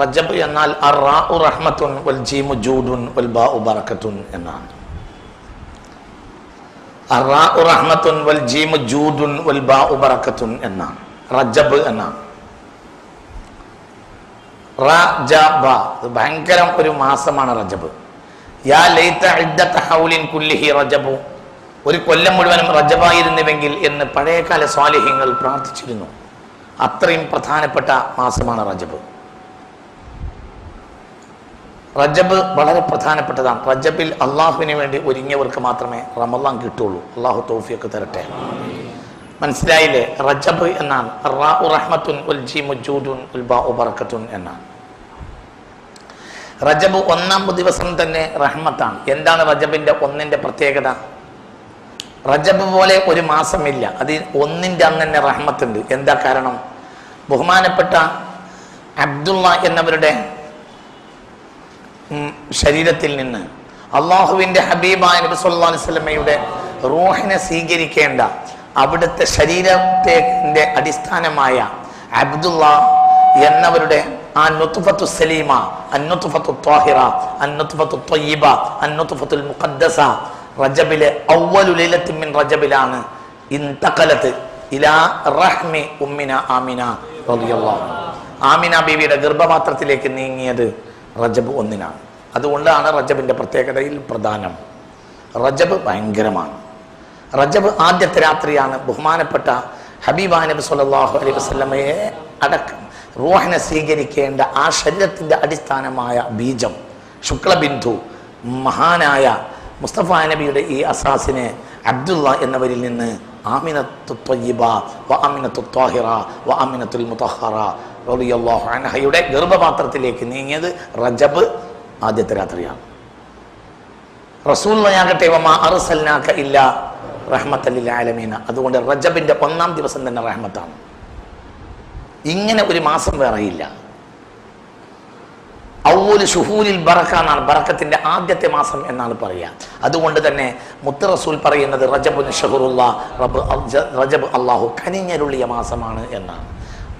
റജബ് എന്നാൽ റഹ്മത്തുൻ വൽ ജീമു ജൂദുൻ വൽ ബാഉ ബറക്കത്തുൻ എന്നാണ്. റഹ്മത്തുൻ വൽ ജീമു ജൂദുൻ വൽ ബാഉ ബറക്കത്തുൻ എന്നാണ്. റജബ് എന്നാണ്. റജബ ഭയങ്കരം ഒരു മാസമാണ് റജബ്. യാ ലൈത ഇദ്ദത ഹൗലിൻ കുല്ലിഹി റജബു. ഒരു കൊല്ലം മുഴുവനും റജബായിരുന്നുവെങ്കിൽ എന്ന് പഴയകാല സ്വാലിഹ്യങ്ങൾ പ്രാർത്ഥിച്ചിരുന്നു. അത്രയും പ്രധാനപ്പെട്ട മാസമാണ് റജബ്. റജബ് വളരെ പ്രധാനപ്പെട്ടതാണ്. റജബിൽ അള്ളാഹുവിന് വേണ്ടി ഒരുങ്ങിയവർക്ക് മാത്രമേ റമദാൻ കിട്ടുള്ളൂ അള്ളാഹു തോഫിയൊക്കെ തരട്ടെ. മനസ്സിലായില്ലേ? റജബ് എന്നാണ്. റഹ്മത്തുൻ ഉൽ ജീമു ജൂദുൻ ഉൽ ബാഉ ബറക്കത്തുൻ എന്നാണ്. റജബ് ഒന്നാം ദിവസം തന്നെ റഹ്മത്താണ്. എന്താണ് റജബിന്റെ ഒന്നിന്റെ പ്രത്യേകത? റജബ് പോലെ ഒരു മാസമില്ല. അത് ഒന്നിന്റെ അന്ന് തന്നെ റഹ്മത്തുണ്ട്. എന്താ കാരണം? ബഹുമാനപ്പെട്ട അബ്ദുള്ള എന്നവരുടെ ശരീരത്തിൽ നിന്ന് അള്ളാഹുവിന്റെ ഹബീബായ നബി സല്ലാ അലൈഹി വസല്ലമയുടെ റൂഹിനെ സ്വീകരിക്കേണ്ട അവിടുത്തെ ശരീരത്തെ അടിസ്ഥാനമായ അബ്ദുള്ള എന്നവരുടെ ആ നുത്തുഫത്തു സലീമ അന്നുത്തുഫത്തു ത്വാഹിറ അന്നുത്തുഫത്തു ത്വയ്യിബ അന്നുത്തുഫത്തുൽ മുഖദ്ദസ റജബിലെ അവ്വലു ലൈലത്തിൻ മിൻ റജബിലാണ് ഇന്തകലത്ത് ഇലാ റഹ്മി ഉമ്മിന ആമിന. ആമിന ബീവിയുടെ ഗർഭപാത്രത്തിലേക്ക് നീങ്ങിയത് റജബ് ഒന്നിനാണ്. അതുകൊണ്ടാണ് റജബിന്റെ പ്രത്യേകതയിൽ പ്രധാനം. റജബ് ഭയങ്കരമാണ്. റജബ് ആദ്യത്തെ രാത്രിയാണ് ബഹുമാനപ്പെട്ട ഹബീബാ നബി സല്ലല്ലാഹു അലൈഹി വസ്ലമയെ അടക്കം റോഹനെ സ്വീകരിക്കേണ്ട ആ ശരീരത്തിന്റെ അടിസ്ഥാനമായ ബീജം ശുക്ലബിന്ദു മഹാനായ മുസ്തഫ നബിയുടെ ഈ അസാസിനെ അബ്ദുള്ള എന്നവരിൽ നിന്ന് ആമിനത്തു ത്വയ്യിബ വ ആമിനത്തു ത്വാഹിറ വ ആമിനത്തുൽ മുതഹറ റളിയല്ലാഹു അൻഹയുടെ ഗർഭപാത്രത്തിലേക്ക് നീങ്ങിയത് റജബ് ആദ്യത്തെ രാത്രിയാണ്. റസൂള്ളയാകട്ടെ വമാ അർസൽനാക ഇല്ല ആലമീന. അതുകൊണ്ട് റജബിന്റെ ഒന്നാം ദിവസം തന്നെ റഹ്മത്താണ്. ഇങ്ങനെ ഒരു മാസം വേറെയില്ല ഔലു ഷുഹൂലിൽ ബറക്ക എന്നാണ് ബറക്കത്തിന്റെ ആദ്യത്തെ മാസം എന്നാണ് പറയുക. അതുകൊണ്ട് തന്നെ മുത്ത് റസൂൽ പറയുന്നത് റജബുൻ ഷഹുറുള്ള റബ് റജബ് അള്ളാഹു കനിഞ്ഞരുളിയ മാസമാണ് എന്നാണ്.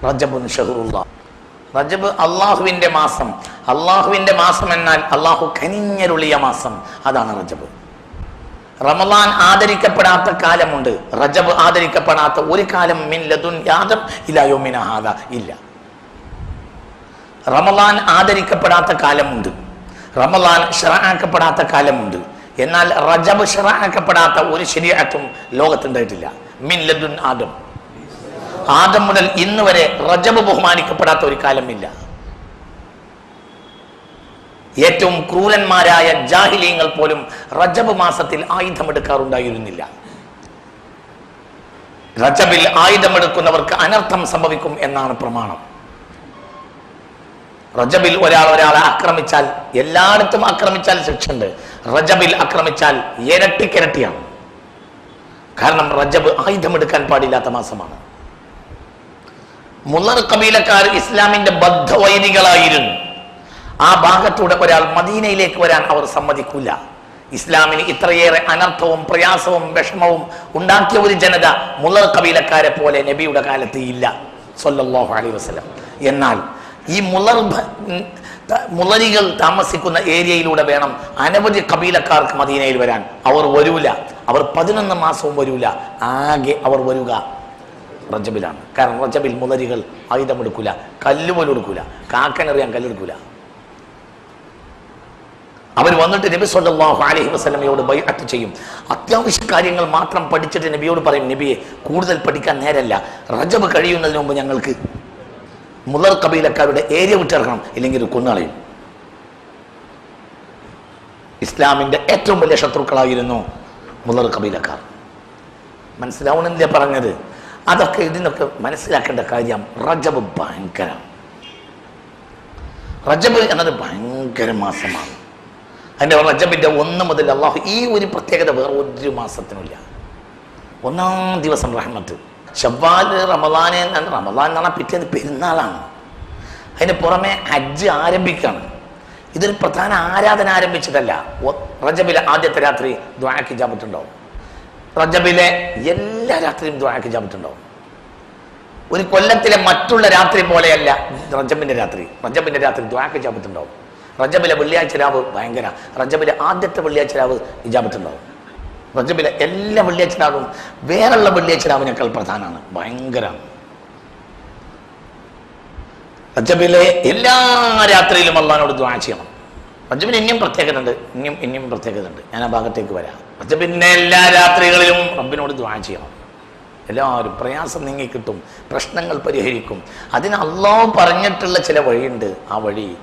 റജബുൻ ഷഹുറുള്ള. റജബ് അള്ളാഹുവിന്റെ മാസം. അള്ളാഹുവിന്റെ മാസം എന്നാൽ അള്ളാഹു കനിഞ്ഞരുളിയ മാസം. അതാണ് റജബ്. റമദാൻ ആദരിക്കപ്പെടാത്ത കാലമുണ്ട്. റജബ് ആദരിക്കപ്പെടാത്ത ഒരു കാലം മിൻ ലദുൻ യാദം ഇലായോമിന ഹാദ. ഇല്ല. റമദാൻ ആദരിക്കപ്പെടാത്ത കാലമുണ്ട്. റമദാൻ ഷറാക്കപ്പെടാത്ത കാലമുണ്ട്. എന്നാൽ റജബ് ഷറാക്കപ്പെടാത്ത ഒരു ശരിയാക്കും ലോകത്തുണ്ടായിട്ടില്ല. മിൻ ലദുൻ ആദം ആദം മുതൽ ഇന്ന് വരെ റജബ് ബഹുമാനിക്കപ്പെടാത്ത ഒരു കാലമില്ല. ഏറ്റവും ക്രൂരന്മാരായ ജാഹിലീങ്ങൾ പോലും റജബ് മാസത്തിൽ ആയുധമെടുക്കാറുണ്ടായിരുന്നില്ല റജബിൽ ആയുധമെടുക്കുന്നവർക്ക് അനർത്ഥം സംഭവിക്കും എന്നാണ് പ്രമാണം. റജബിൽ ഒരാൾ ഒരാളെ ആക്രമിച്ചാൽ എല്ലായിടത്തും ആക്രമിച്ചാൽ ശിക്ഷയുണ്ട്. റജബിൽ ആക്രമിച്ചാൽ ഇരട്ടിക്കിരട്ടിയാണ്. കാരണം റജബ് ആയുധമെടുക്കാൻ പാടില്ലാത്ത മാസമാണ്. മുള്ളർ കബീലക്കാർ ഇസ്ലാമിന്റെ ബദ്ധവൈരികളായിരുന്നു ആ ഭാഗത്തൂടെ ഒരാൾ മദീനയിലേക്ക് വരാൻ അവർ സമ്മതിക്കില്ല ഇസ്ലാമിന് ഇത്രയേറെ അനർത്ഥവും പ്രയാസവും വിഷമവും ഉണ്ടാക്കിയ ഒരു ജനത മുള്ളർ കബീലക്കാരെ പോലെ നബിയുടെ കാലത്ത് ഇല്ല. സൊല്ലാഹു അലൈ വസ്ലം എന്നാൽ ഈ മുള്ളർ മുളരികൾ താമസിക്കുന്ന ഏരിയയിലൂടെ വേണം അനവധി കബീലക്കാർക്ക് മദീനയിൽ വരാൻ. അവർ വരൂല. അവർ പതിനൊന്ന് മാസവും വരൂല. ആകെ അവർ വരിക. റജബിലാണ് കാരണം റജബിൽ മുളരികൾ ആയുധമെടുക്കൂല കല്ല് പോലും എടുക്കൂല കാക്കനറിയാൻ കല്ലെടുക്കൂല അവർ വന്നിട്ട് നബി സല്ലല്ലാഹു അലൈഹി വസല്ലമയോട് ബൈഅത്ത് ചെയ്യും. അത്യാവശ്യ കാര്യങ്ങൾ മാത്രം പഠിച്ചിട്ട് നബിയോട് പറയും നബിയെ കൂടുതൽ പഠിക്കാൻ നേരല്ല. റജബ് കഴിയുന്നതിന് മുമ്പ് ഞങ്ങൾക്ക് മുലർ കബീലക്കാരുടെ ഏരിയ വിട്ടിറങ്ങണം ഇല്ലെങ്കിൽ ഒരു കൊന്നുകളയും ഇസ്ലാമിന്റെ ഏറ്റവും വലിയ ശത്രുക്കളായിരുന്നു മുലർ കബീലക്കാർ. മനസ്സിലാവണമെന്നില്ല പറഞ്ഞത്? അതൊക്കെ ഇതിനൊക്കെ മനസ്സിലാക്കേണ്ട കാര്യം റജബ് ഭയങ്കരം. റജബ് എന്നത് ഭയങ്കര മാസമാണ്. അതിന്റെ റജബിന്റെ ഒന്ന് മുതൽ അള്ളാഹു ഈ ഒരു പ്രത്യേകത വേറെ ഒരു മാസത്തിനുമില്ല. ഒന്നാം ദിവസം റഹ്മത്ത്. ഷവ്വാൽ റമദാൻ എന്നാണ് റമദാൻ എന്നാണ് പിറ്റേന്ന് പെരുന്നാളാണ്. അതിന് പുറമെ ഹജ്ജ് ആരംഭിക്കുകയാണ് ഇതൊരു പ്രധാന ആരാധന ആരംഭിച്ചിട്ടല്ല റജബിലെ ആദ്യത്തെ രാത്രി ദ്വാഴക്ക് ജാപത്തുണ്ടാവും റജബിലെ എല്ലാ രാത്രിയും ദ്വാക്ക് ജാപത്തുണ്ടാവും ഒരു കൊല്ലത്തിലെ മറ്റുള്ള രാത്രി പോലെയല്ല റജബിന്റെ രാത്രി. റജബിന്റെ രാത്രി ദ്വാക്ക് ഇജാബത്തുണ്ടാവും റജബിലെ വെള്ളിയാഴ്ച രാവ് ഭയങ്കര. റജബിലെ ആദ്യത്തെ വെള്ളിയാഴ്ച രാവ് ഇജാബത്തുണ്ടാവും റജബിലെ എല്ലാ വെള്ളിയാഴ്ച രാവും വേറെയുള്ള വെള്ളിയാഴ്ച രാവിനേക്കാൾ പ്രധാനമാണ് ഭയങ്കരമാണ് റജബിലെ എല്ലാ രാത്രിയിലും അള്ളഹാനോട് ദ്വാ ചെയ്യണം. റജബിന് ഇനിയും പ്രത്യേകത ഉണ്ട് ഇനിയും ഇനിയും പ്രത്യേകത ഉണ്ട് ഞാൻ ആ ഭാഗത്തേക്ക് വരാം. റജബിന്റെ എല്ലാ രാത്രികളിലും റബ്ബിനോട് ദ്വാ ചെയ്യണം. എല്ലാവരും പ്രയാസം നീങ്ങിക്കിട്ടും പ്രശ്നങ്ങൾ പരിഹരിക്കും. അതിന് അള്ളാഹു പറഞ്ഞിട്ടുള്ള ചില വഴിയുണ്ട്. ആ വഴി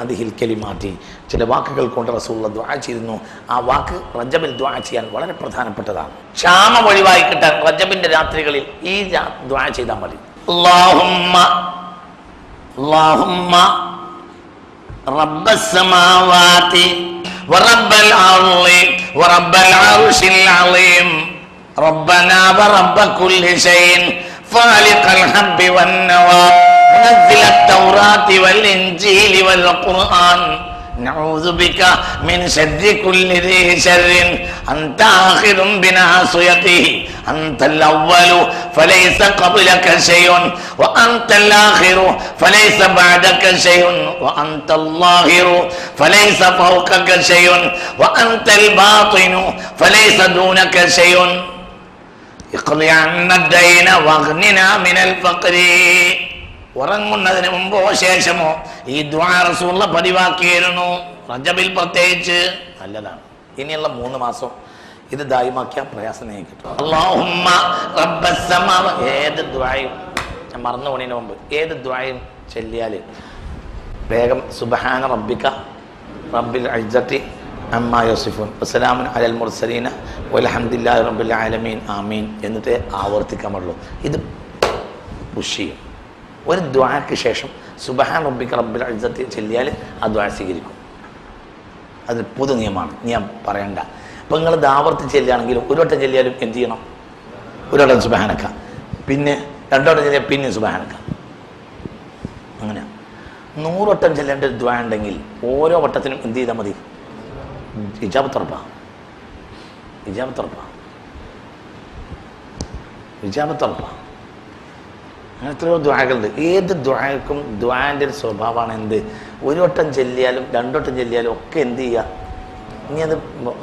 അലൈഹി ചില വാക്കുകൾ കൊണ്ട് റസൂള്ള ദ്വാ ചെയ്യുന്നു ആ വാക്ക് റജബിൽ ദ്വാ ചെയ്യാൻ വളരെ പ്രധാനപ്പെട്ടതാണ്. ക്ഷാമ ഒഴിവായി കിട്ടാൻ റജബിന്റെ രാത്രികളിൽ ഈ ദ്വാ ചെയ്താൽ മതി. رب السماوات ورب الأرض ورب العرش العظيم ربنا ورب كل شيء خالق الحب والنوى منزل التوراة والإنجيل والقرآن نعوذ بك من شر كل ذي شر. أنت آخر بناصيته. أنت الأول فليس قبلك شيء. وأنت الآخر فليس بعدك شيء. وأنت الظاهر فليس فوقك شيء. وأنت الباطن فليس دونك شيء. اقضي عنا الدين واغننا من الفقر. ഉറങ്ങുന്നതിന് മുമ്പോ ശേഷമോ ഈ ദ്വാറസുള്ള പതിവാക്കിയിരുന്നു. റജബിൽ പ്രത്യേകിച്ച് നല്ലതാണ്. ഇനിയുള്ള മൂന്ന് മാസം ഇത് ദായുമാക്കിയാൽ പ്രയാസം കിട്ടും. ഏത് ദ്വായും ഞാൻ മറന്നു പോണതിന് മുമ്പ് ഏത് ദ്വായും ചെല്ലിയാൽ വേഗം സുബഹാന റബ്ബിക റബ്ബിൽ അജ്ജത്തി അമ്മ യോസിഫുൻ. അസ്സലാമൻ അലൽ മുർസലീന. വലഹമ്മദില്ലാ റബ്ബിൽ ആലമീൻ. ആമീൻ. എന്നിട്ട് ആവർത്തിക്കാൻ പാടുള്ളൂ ഇത് പുഷ് ചെയ്യും. ഒരു ദ്വാക്ക് ശേഷം സുബഹാൻ റബ്ബിക്ക് റബ്ബിൽ അജ്ജത്തി ചെല്ലിയാൽ ആ ദ്വാ സ്വീകരിക്കും. അത് പൊതു നിയമമാണ്. ഞാൻ പറയണ്ട. അപ്പം നിങ്ങൾ ദാവർത്തി ചെല്ലുകയാണെങ്കിലും ഒരു വട്ടം ചെല്ലിയാലും എന്ത് ചെയ്യണം? ഒരു വട്ടം സുബഹാനക്ക. പിന്നെ രണ്ടോട്ടം ചെല്ലിയാൽ പിന്നെ സുബഹാനക്ക. അങ്ങനെ. നൂറുവട്ടം ചെല്ലേണ്ട ഒരു ദ്വാ ഉണ്ടെങ്കിൽ ഓരോ വട്ടത്തിനും എന്ത് ചെയ്താൽ മതി? ഇജാബത്തുറപ്പാ ഇജാബത്തുറപ്പാ ഇജാബത്തുറപ്പാ അങ്ങനെ എത്രയോ ദ്വാകളുണ്ട് ഏത് ദ്വാക്കും ദ്വാന്റെ ഒരു സ്വഭാവമാണ് എന്ത്? ഒരു വട്ടം ചെല്ലിയാലും രണ്ടോട്ടം ചെല്ലിയാലും ഒക്കെ എന്ത് ചെയ്യുക ഇനി അത്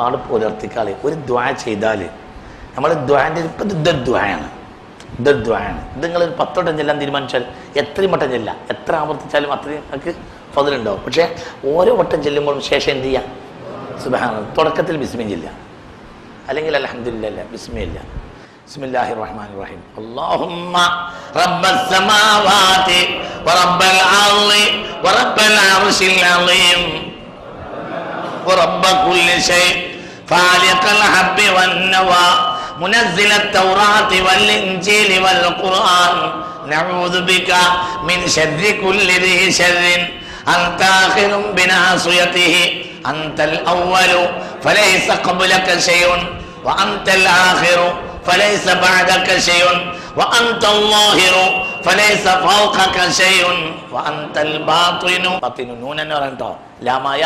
ആൾ പുലർത്തിക്കാളെ. ഒരു ദ്വാ ചെയ്താൽ നമ്മൾ ദ്വാന്റെ ഇപ്പം ദുദ്ധദ്വായാണ് ദുദ്ധദ്വായാണ് ഇത് നിങ്ങൾ ഒരു പത്തോട്ടം ചെല്ലാൻ തീരുമാനിച്ചാൽ എത്രയും വട്ടം ചെല്ലാം? എത്ര ആവർത്തിച്ചാലും അത്രയും നമുക്ക് ഫതിലുണ്ടാവും. പക്ഷേ ഓരോ വട്ടം ചെല്ലുമ്പോഴും ശേഷം എന്ത് ചെയ്യുക തുടക്കത്തിൽ ബിസ്മി ചെല്ലുക അല്ലെങ്കിൽ അലഹമില്ല ബിസ്മില്ല. بسم الله الرحمن الرحيم. اللهم رب السماوات ورب الأرض ورب العرش العظيم ورب كل شيء. خالق الحب والنوى منزل التوراة والإنجيل والقرآن. نعوذ بك من شر كل ذي شر. أنت آخر بناصيته أنت الأول فليس قبلك شيء. وأنت الآخر فليس بعدك شيء وأنت الظاهر فليس فوقك شيء وأنت الباطن باطن نون എന്ന് പറഞ്ഞിട്ടോ ലാമായ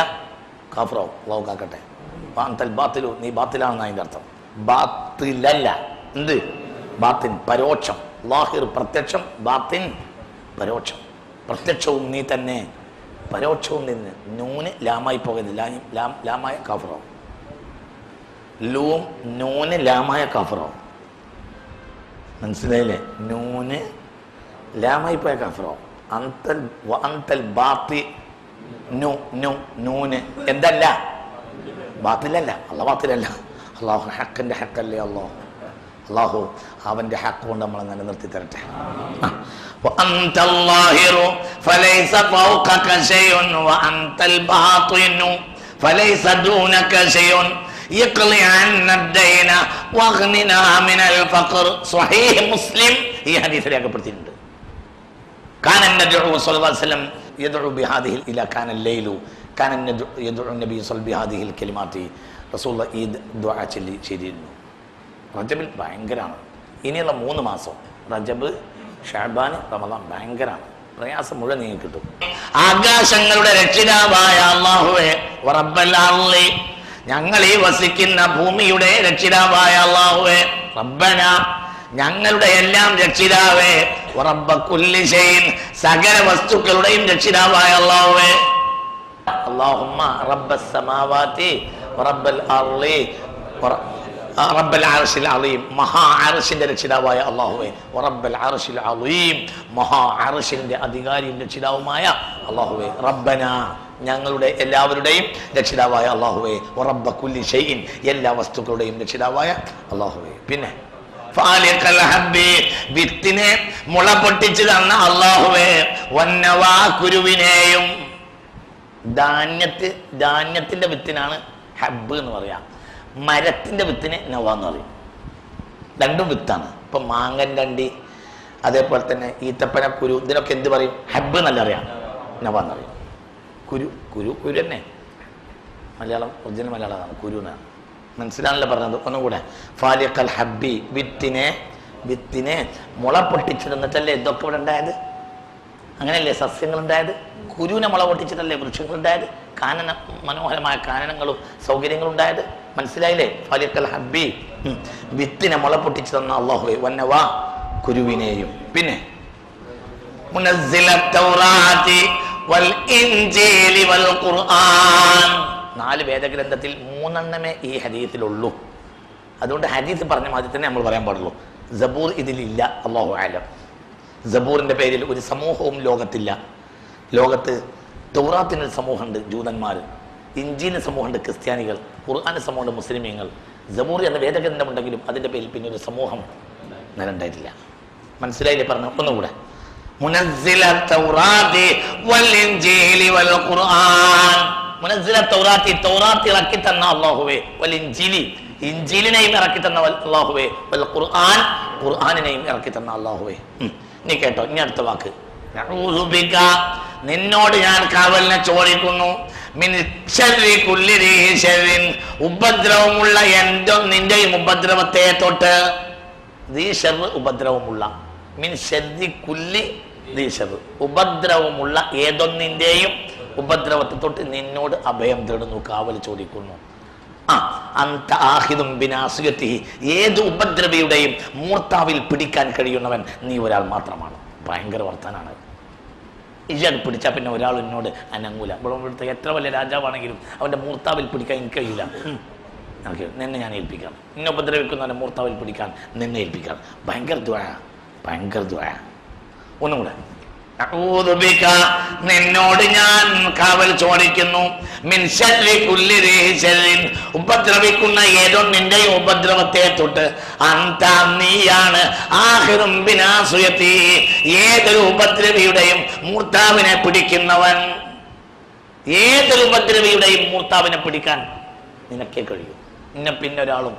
കാഫറോ അള്ളാഹു കാക്കട്ടെ വാന്തൽ ബാത്തിലു നീ ബാത്തിലാണെന്ന് അതിൻ്റെ അർത്ഥം ബാത്തിലല്ല എന്ത് ബാത്തിൻ പരോക്ഷം ലാഹിർ പ്രത്യക്ഷം ബാത്തിൻ പരോക്ഷം പ്രത്യക്ഷവും നീ തന്നെ പരോക്ഷവും നിന്ന് നൂന് ലാമായി പോകരുത് ലായും ലാം ലാമായ കാഫറോ ലൂം നൂന് ലാമായ കാഫറോ മനസ്സിലായില്ലേ? നൂന് ലാമായി പോയ കാഫറോ അന്തൽ അന്തൽ ബാത്തി നു നു നൂന്. എന്തല്ല? ബാത്തിലല്ല. അല്ല ബാത്തിലല്ല. അള്ളാഹു ഹക്കിന്റെ ഹക്കല്ലേ അള്ളാഹു. അള്ളാഹു അവന്റെ ഹക്ക് കൊണ്ട് നമ്മളെ നിലനിർത്തി തരട്ടെ. ആ. ഈ ചെയ്തിരുന്നു. റജബിൽ ഭയങ്കരമാണ് ഇനിയുള്ള മൂന്ന് മാസം റജബ് ഷാബാൻ റമദാൻ ഭയങ്കരമാണ് പ്രയാസം മുഴുവൻ നീങ്ങി കിട്ടും. ആകാശങ്ങളുടെ രക്ഷിതാവായ അള്ളാഹുവേ ഞങ്ങൾ ഈ വസിക്കുന്ന ഭൂമിയുടെ രക്ഷിതാവായ അള്ളാഹുവേ റബ്ബന ഞങ്ങളുടെ എല്ലാം രക്ഷിതാവേ റബ്ബ കുല്ലിശൈൻ സകല വസ്തുക്കളുടെയും രക്ഷിതാവായ അള്ളാഹുവേ. അള്ളാഹുമ്മ റബ്ബ സമാവാത്തി റബ്ബൽ അർളി റബ്ബൽ ആർഷിൽ അലീം മഹാ ആർഷിന്റെ രക്ഷിതാവായ അള്ളാഹുവെ റബ്ബൽ ആർഷിൽ അലീം മഹാ ആർഷിന്റെ അധികാരിയും രക്ഷിതാവുമായ അള്ളാഹുവെ റബ്ബന. ഞങ്ങളുടെ എല്ലാവരുടെയും രക്ഷിതാവായ അള്ളാഹുവേ ഉറബ കുല്ലി ഷെയ്ൻ എല്ലാ വസ്തുക്കളുടെയും രക്ഷിതാവായ അള്ളാഹുവേ. പിന്നെ വിത്തിനെ മുള പൊട്ടിച്ച് തന്ന അള്ളാഹുവേ വന്നവാ കുരുവിനെയും. ധാന്യത്ത് ധാന്യത്തിന്റെ വിത്തിനാണ് ഹബ്ബ് എന്ന് പറയാം. മരത്തിന്റെ വിത്തിന് നവ എന്ന് പറയും. രണ്ടും വിത്താണ്. ഇപ്പൊ മാങ്ങൻ രണ്ടി അതേപോലെ തന്നെ ഈത്തപ്പന കുരു ഇതിനൊക്കെ എന്ത് പറയും? ഹബ്ബ് എന്നല്ല അറിയാം. നവ എന്നറിയും കുരു കുരു കുരു തന്നെ മലയാളം ഒറിജിനൽ മലയാളമാണ് കുരു എന്നാണ്. മനസ്സിലാണല്ലോ പറഞ്ഞത്? ഒന്നുകൂടെ ഫാലിയക്കൽ ഹബ്ബി വിത്തിനെ വിത്തിനെ മുള പൊട്ടിച്ചിരുന്നിട്ടല്ലേ ഇതൊക്കെ ഇവിടെ ഉണ്ടായത്? അങ്ങനെയല്ലേ സസ്യങ്ങൾ ഉണ്ടായത് കുരുവിനെ മുള പൊട്ടിച്ചിട്ടല്ലേ വൃക്ഷങ്ങൾ ഉണ്ടായത് കാനന മനോഹരമായ കാനനങ്ങളും സൗകര്യങ്ങളും ഉണ്ടായത്? മനസ്സിലായില്ലേ? ഫലിക്കൽ ഹബ്ബി. വിത്തിനെ മുള പൊട്ടിച്ചു തന്ന അള്ളാഹുവെ വന്നവാ കുരുവിനെയും. പിന്നെ നാല് വേദഗ്രന്ഥത്തിൽ മൂന്നെണ്ണമേ ഈ ഹരീത്തിലുള്ളൂ അതുകൊണ്ട് ഹരീത്ത് പറഞ്ഞ മാതിരി തന്നെ നമ്മൾ പറയാൻ പാടുള്ളൂ. ജബൂർ ഇതിലില്ല അള്ളാഹു ആലം ജബൂറിന്റെ പേരിൽ ഒരു സമൂഹവും ലോകത്തില്ല. ലോകത്ത് തൗറാത്തിനൊരു സമൂഹമുണ്ട് ജൂതന്മാർ ഇഞ്ചിന് സമൂഹമുണ്ട് ക്രിസ്ത്യാനികൾ. ഖുർആാന് സമൂഹമുണ്ട് മുസ്ലിമീങ്ങൾ. ജബൂർ എന്ന വേദഗ്രന്ഥമുണ്ടെങ്കിലും അതിന്റെ പേരിൽ പിന്നെ ഒരു സമൂഹം നിലണ്ടായിട്ടില്ല മനസ്സിലായില്ലേ പറഞ്ഞു ഒന്നുകൂടെ. വൽ ഇൻജീലി വൽ ഖുർആൻ മുനസ്സില തൗറാത്തി തൗറാത്ത് ഇറക്കി തന്ന അല്ലാഹുവേ ഇൻജീലി ഇൻജീലിനെയും ഇറക്കി തന്ന അല്ലാഹുവേ വൽ ഖുർആൻ ഖുർആനിനെയും ഇറക്കി തന്ന അല്ലാഹുവേ. നീ കേട്ടോ ഇനി അടുത്ത വാക്ക്. നിന്നോട് ഞാൻ കാവലിനെ ചോദിക്കുന്നു. ഉപദ്രവമുള്ള എന്തോ നിന്റെയും ഉപദ്രവത്തെ തൊട്ട് ഉപദ്രവമുള്ള മിൻ ശർരി കുല്ലി ദീ ഷർറ്. ഉപദ്രവമുള്ള ഏതൊന്നിന്റെയും ഉപദ്രവത്തെ തൊട്ട് നിന്നോട് അഭയം തേടുന്നു കാവൽ ചോദിക്കുന്നു. അന്ത ഏത് ഉപദ്രവിയുടെയും മൂർത്താവിൽ പിടിക്കാൻ കഴിയുന്നവൻ നീ ഒരാൾ മാത്രമാണ്. ഭയങ്കര വർത്തനാണ്. ഇയാൾ പിടിച്ചാൽ പിന്നെ ഒരാൾ എന്നോട് അനങ്ങൂല. ഇവിടെ ഇവിടുത്തെ എത്ര വലിയ രാജാവാണെങ്കിലും അവന്റെ മൂർത്താവിൽ പിടിക്കാൻ എനിക്ക് കഴിയില്ല. നിന്നെ ഞാൻ ഏൽപ്പിക്കാം. നിന്നെ ഉപദ്രവിക്കുന്നവന്റെ മൂർത്താവിൽ പിടിക്കാൻ നിന്നെ ഏൽപ്പിക്കാം. ഭയങ്കര ദ്വായ ഭയങ്കര ദ്വായ ഒന്നും കൂടെ. നിന്നോട് ഞാൻ കാവൽ ചോദിക്കുന്നു. ഉപദ്രവിക്കുന്ന ഏതോ നിന്റെ ഉപദ്രവത്തെ തൊട്ട് അന്ത നീയാണ്. ആഹിറും ബിനാസുയത്തി ഏതൊരു ഉപദ്രവിയുടെയും മൂർത്താവിനെ പിടിക്കുന്നവൻ. ഏതൊരു ഉപദ്രവിയുടെയും മൂർത്താവിനെ പിടിക്കാൻ നിനക്കേ കഴിയൂ. നിന്നെ പിന്നെ ഒരാളും.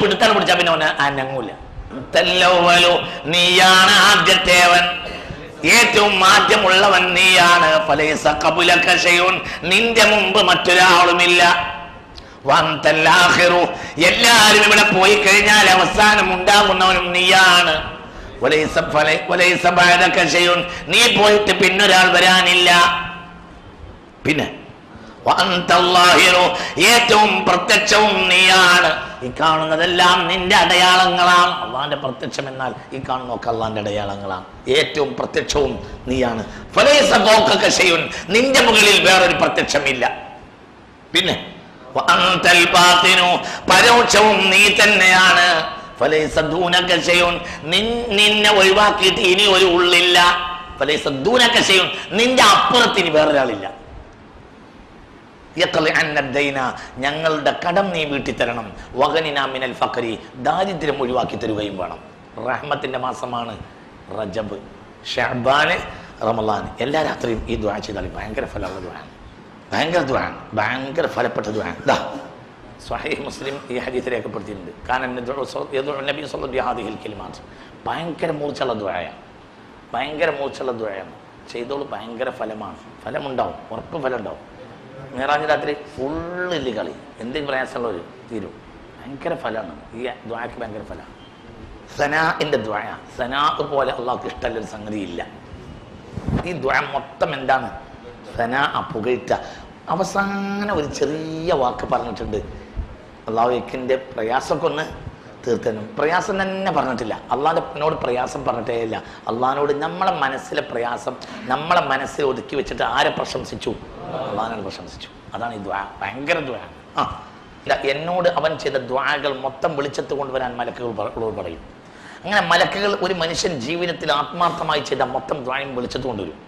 പിടുത്താൻ പിടിച്ചാൽ പിന്നെ അവന് അനങ്ങൂല. നീയാണ് ആദ്യത്തേവൻ ഏറ്റവും മാറ്റമുള്ളവൻ നീയാണ് ഫലൈസ കബുലക ശൈഉൻ. നിന്റെ മുമ്പ് മറ്റൊരാളുമില്ല വന്തല്ലാഹിറു. എല്ലാവരും ഇവിടെ പോയി കഴിഞ്ഞാൽ അവസാനം ഉണ്ടാകുന്നവനും നീയാണ്. നീ പോയിട്ട് പിന്നൊരാൾ വരാനില്ല പിന്നെ. ഏറ്റവും പ്രത്യക്ഷവും നീയാണ് ഈ കാണുന്നതെല്ലാം നിന്റെ അടയാളങ്ങളാണ് അള്ളാന്റെ പ്രത്യക്ഷം എന്നാൽ ഈ കാണുന്നൊക്കെ അള്ളാന്റെ അടയാളങ്ങളാണ് ഏറ്റവും പ്രത്യക്ഷവും നീയാണ്. നിന്റെ മുകളിൽ വേറൊരു പ്രത്യക്ഷമില്ല പിന്നെ. പരോക്ഷവും നീ തന്നെയാണ് നിന്നെ ഒഴിവാക്കിയിട്ട് ഇനി ഒരു ഉള്ളില്ല. നിന്റെ അപ്പുറത്തിന് വേറൊരാളില്ല. ഞങ്ങളുടെ കടം നീ വീട്ടി തരണം വഗനിന മിനൽ ഫഖരി ദാരിദ്ര്യം ഒഴിവാക്കി തരുകയും വേണം. റഹ്മത്തിന്റെ മാസമാണ് റജബ്. ഷഹബാന് റമലാൻ എല്ലാ രാത്രിയും ഈ ദ്വാ ചെയ്താൽ ഭയങ്കര ഫലമുള്ള ദ്വാണ് ഭയങ്കര ദ്വാണ് ഭയങ്കര ഫലപ്പെട്ട ദ്വാണ് ദാ സ്വഹീഹ് മുസ്ലിം ഈ ഹദീസ് രേഖപ്പെടുത്തിയിട്ടുണ്ട്. കാരണം നബി ഭയങ്കര മൂർച്ചുള്ള ദ്വായ ഭയങ്കര മൂർച്ചുള്ള ദ്വായാണ് ചെയ്തോളൂ ഭയങ്കര ഫലമാണ്. ഫലമുണ്ടാവും ഉറപ്പ് ഫലം ഉണ്ടാവും മേറാജ് രാത്രി ഫുള്ളിൽ കളി. എന്തെങ്കിലും ഒരു തീരും. ഭയങ്കര ഫലമാണ് ഈ ദ്വായക്ക് ഭയങ്കര ഫലമാണ് സനാഇന്റെ ദ്വായ. സനാ പോലെ അള്ളാഹ്ക്ക് ഇഷ്ടമുള്ള ഒരു സംഗതിയില്ല. ഈ ദ്വായ മൊത്തം എന്താണ് സനാ പുകഴ്ത്ത അവസാനം ഒരു ചെറിയ വാക്ക് പറഞ്ഞിട്ടുണ്ട്. അള്ളാഹുക്കിന്റെ പ്രയാസമൊക്കെ ഒന്ന് തീർത്തനും. പ്രയാസം തന്നെ പറഞ്ഞിട്ടില്ല. അള്ളാഹിനോട് പ്രയാസം പറഞ്ഞിട്ടേ ഇല്ല. അള്ളാഹിനോട് നമ്മളെ മനസ്സിലെ പ്രയാസം നമ്മളെ മനസ്സിൽ ഒതുക്കി വെച്ചിട്ട് ആരെ പ്രശംസിച്ചു? അള്ളാഹിനോട് പ്രശംസിച്ചു. അതാണ് ഈ ദ്വാ. ഭയങ്കര ദ്വാ. ആ. എന്നോട് അവൻ ചെയ്ത ദ്വാകൾ മൊത്തം വെളിച്ചത്ത് കൊണ്ടുവരാൻ മലക്കുകൾ പറ- പറയും. അങ്ങനെ മലക്കുകൾ ഒരു മനുഷ്യൻ ജീവിതത്തിൽ ആത്മാർത്ഥമായി ചെയ്ത മൊത്തം ദ്വായും വെളിച്ചത്ത് കൊണ്ടുവരും.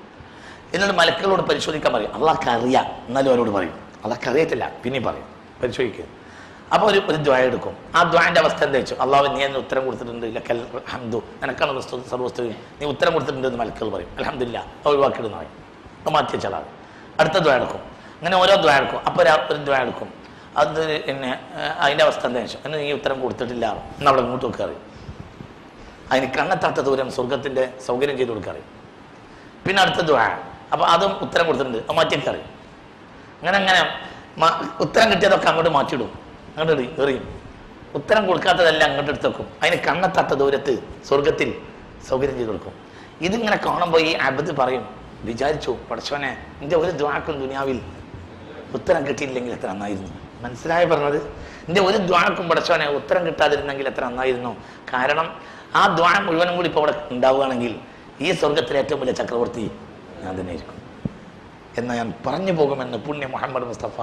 എന്നിട്ട് മലക്കുകളോട് പരിശോധിക്കാൻ പറയും. അള്ളാഹ്ക്ക് അറിയാം എന്നാലും അവരോട് പറയും. അള്ളാഹ്ക്ക് അറിയത്തില്ല പിന്നെ പറയും. പരിശോധിക്കുക അപ്പോൾ ഒരു ഒരു ദ്വായ എടുക്കും. ആ ദ്വായന്റെ അവസ്ഥ എന്താ വെച്ചു? അള്ളാഹു നീ എന്നെ ഉത്തരം കൊടുത്തിട്ടുണ്ട് ലക്കൽ ഹംദു. നിനക്കാണ് വസ്തു സർവസ്തു നീ ഉത്തരം കൊടുത്തിട്ടുണ്ട് എന്ന് മലക്കുകൾ പറയും. അലഹമില്ല ഒഴിവാക്കിയിടുന്ന പറയും അത് മാറ്റി വെച്ചാൽ അടുത്ത ദ്വായ എടുക്കും. അങ്ങനെ ഓരോ ദ്വായ എടുക്കും. അപ്പോൾ ഒരു ദ്വായ എടുക്കും. അത് പിന്നെ അതിന്റെ അവസ്ഥ എന്താ വെച്ചു? എന്നെ നീ ഉത്തരം കൊടുത്തിട്ടില്ല. എന്ന് അവിടെ ഇങ്ങോട്ട് വെക്കാറ് അതിന് കണ്ണെത്താത്ത ദൂരം സ്വർഗത്തിന്റെ സൗകര്യം ചെയ്ത് കൊടുക്കാറ് പിന്നെ അടുത്ത ദ്വായ അപ്പോൾ അതും ഉത്തരം കൊടുത്തിട്ടുണ്ട്. അത് അറിയും. അങ്ങനെ അങ്ങനെ ഉത്തരം കിട്ടിയതൊക്കെ അങ്ങോട്ട് മാറ്റിയിടും. അങ്ങോട്ട് എറി- എറിയും. ഉത്തരം കൊടുക്കാത്തതെല്ലാം അങ്ങോട്ട് എടുത്ത് വെക്കും. അതിന് കണ്ണെത്താത്ത ദൂരത്ത് സ്വർഗത്തിൽ സൗകര്യം ചെയ്ത് കൊടുക്കും. ഇതിങ്ങനെ കാണുമ്പോൾ ഈ അബദ് പറയും വിചാരിച്ചു പടച്ചോനെ എന്റെ ഒരു ദ്വാക്കും ദുനിയാവിൽ ഉത്തരം കിട്ടിയില്ലെങ്കിൽ എത്ര നന്നായിരുന്നു. മനസ്സിലായി പറഞ്ഞത്? എന്റെ ഒരു ദ്വാക്കും പടച്ചോനെ ഉത്തരം കിട്ടാതിരുന്നെങ്കിൽ എത്ര നന്നായിരുന്നു. കാരണം ആ ദ്വാ മുഴുവനും കൂടി ഇപ്പോൾ അവിടെ ഉണ്ടാവുകയാണെങ്കിൽ ഈ സ്വർഗത്തിലെ ഏറ്റവും വലിയ ചക്രവർത്തി ഞാൻ തന്നെ ഇരിക്കും എന്ന് ഞാൻ പറഞ്ഞു പോകുമെന്ന് പുണ്യ മുഹമ്മദ് മുസ്തഫ.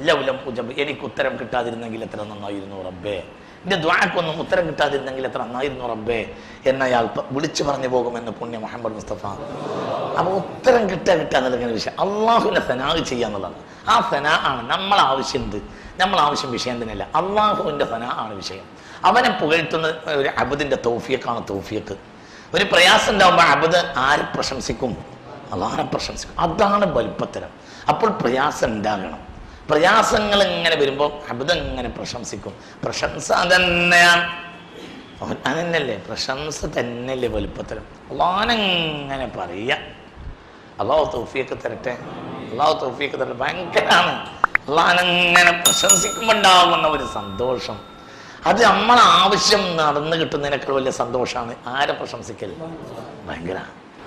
ലൗലം ഉജബ് എനിക്ക് ഉത്തരം കിട്ടാതിരുന്നെങ്കിൽ എത്ര നന്നായിരുന്നു റബ്ബേ. എന്റെ ദ്വാക്കൊന്നും ഉത്തരം കിട്ടാതിരുന്നെങ്കിൽ എത്ര നന്നായിരുന്നു റബ്ബേ. എന്നയാൾ വിളിച്ചു പറഞ്ഞു പോകുമെന്ന് പുണ്യ മുഹമ്മദ് മുസ്തഫ. അപ്പോൾ ഉത്തരം കിട്ടാ എന്നുള്ള വിഷയം. അള്ളാഹുവിനെ സനാഹ് ചെയ്യുക ആ സനാ ആണ് നമ്മൾ ആവശ്യം എന്ത്? ആവശ്യം വിഷയം തന്നെയല്ല അള്ളാഹുവിന്റെ സനാ ആണ് വിഷയം. അവനെ പുകഴ്ത്തുന്ന ഒരു അബദിന്റെ തൗഫിയക്കാണ് തൗഫിയക്ക് ഒരു പ്രയാസം ഉണ്ടാകുമ്പോൾ അബദ് ആരെ പ്രശംസിക്കും? അള്ളാഹനെ പ്രശംസിക്കും. അതാണ് വലുപ്പത്തരം. അപ്പോൾ പ്രയാസം ഉണ്ടാകണം. പ്രയാസങ്ങൾ ഇങ്ങനെ വരുമ്പോൾ അബദ് ഇങ്ങനെ പ്രശംസിക്കും. പ്രശംസ തന്നെയാണ് അതന്നല്ലേ പ്രശംസ തന്നെയല്ലേ വലുപ്പത്തരം. അള്ളാനങ്ങനെ പറയുക? അള്ളാഹു തൗഫിയൊക്കെ തരട്ടെ? അള്ളാഹു തൗഫിയൊക്കെ തരട്ടെ? ഭയങ്കരമാണ് അള്ളാനങ്ങനെ പ്രശംസിക്കുമ്പോണ്ടാവുന്ന ഒരു സന്തോഷം. അത് നമ്മളെ ആവശ്യം നടന്നു കിട്ടുന്നതിനേക്കാൾ വലിയ സന്തോഷമാണ്. ആരെ പ്രശംസിക്കൽ ഭയങ്കര